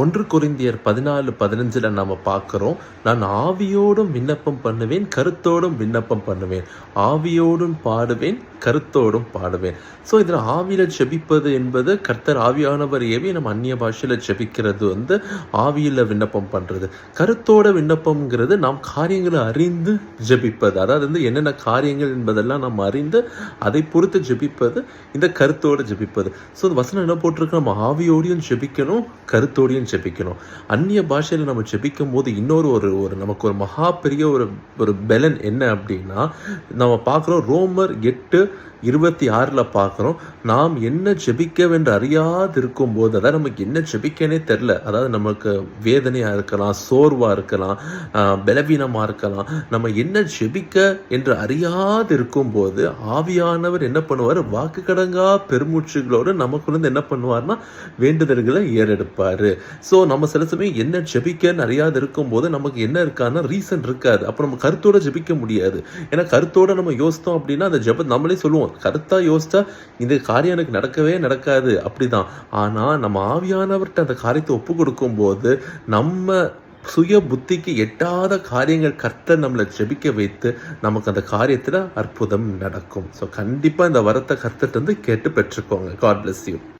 ஒன்று குறிந்தியர் பதினாலு பதினஞ்சில் நம்ம பார்க்குறோம். நான் ஆவியோடும் விண்ணப்பம் பண்ணுவேன் கருத்தோடும் விண்ணப்பம் பண்ணுவேன். ஆவியோடும் பாடுவேன் கருத்தோடும் பாடுவேன். ஸோ இதில் ஆவியில் ஜெபிப்பது என்பது கர்த்தர் ஆவியானவர் ஏவி நம்ம அந்நிய பாஷையில் ஜெபிக்கிறது வந்து ஆவியில் விண்ணப்பம் பண்ணுறது கருத்தோட விண்ணப்பம்ங்கிறது நாம் காரியங்களை அறிந்து ஜெபிப்பது. அதாவது வந்து என்னென்ன காரியங்கள் என்பதெல்லாம் நாம் அறிந்து அதை பொறுத்து ஜெபிப்பது இந்த கருத்தோடு ஜெபிப்பது. ஸோ வசனம் என்ன போட்டிருக்கு? நம்ம ஆவியோடையும் ஜெபிக்கணும் கருத்தோடையும் ஜெபிக்கணும். அந்நிய பாஷையில் நம்ம ஜெபிக்கும் போது இன்னொரு ஒரு ஒரு நமக்கு ஒரு மகா பெரிய ஒரு ஒரு பெலன் என்ன அப்படின்னா நம்ம பார்க்குறோம் ரோமர் எட்டு இருபத்தி ஆறில் பார்க்குறோம். நாம் என்ன ஜெபிக்கவென்று அறியாது இருக்கும்போது அதாவது நமக்கு என்ன ஜெபிக்கனே தெரில அதாவது நமக்கு வேதனையாக இருக்கலாம் சோர்வாக இருக்கலாம் பலவீனமாக இருக்கலாம். நம்ம என்ன ஜெபிக்க என்று அறியாது இருக்கும்போது ஆவியானவர் என்ன பண்ணுவார்? வாக்கு கடங்கா பெருமூச்சுகளோடு நமக்குள்ளேருந்து என்ன பண்ணுவார்னா வேண்டுதல்களை ஏறெடுப்பார். ஸோ நம்ம சில சமயம் என்ன ஜெபிக்கன்னு அறியாது இருக்கும்போது நமக்கு என்ன இருக்கான்னா ரீசன் இருக்காது. அப்போ நம்ம கருத்தோடு ஜெபிக்க முடியாது. ஏன்னா கருத்தோடு நம்ம யோசித்தோம் அப்படின்னா அந்த ஜெப நம்மளே சொல்லுவோம். கருத்தா யோசித்தா இந்த காரியம் எனக்கு நடக்கவே நடக்காது. அப்படிதான். ஆனால் நம்ம ஆவியானவர்கிட்ட அந்த காரியத்தை ஒப்பு கொடுக்கும்போது நம்ம சுய புத்திக்கு எட்டாத காரியங்கள் கர்த்தர் நம்மளை ஜெபிக்க வைத்து நமக்கு அந்த காரியத்தில் அற்புதம் நடக்கும். ஸோ கண்டிப்பாக இந்த வரத்தை கர்த்தர்கிட்ட வந்து கேட்டு பெற்றுக்கோங்க. God bless you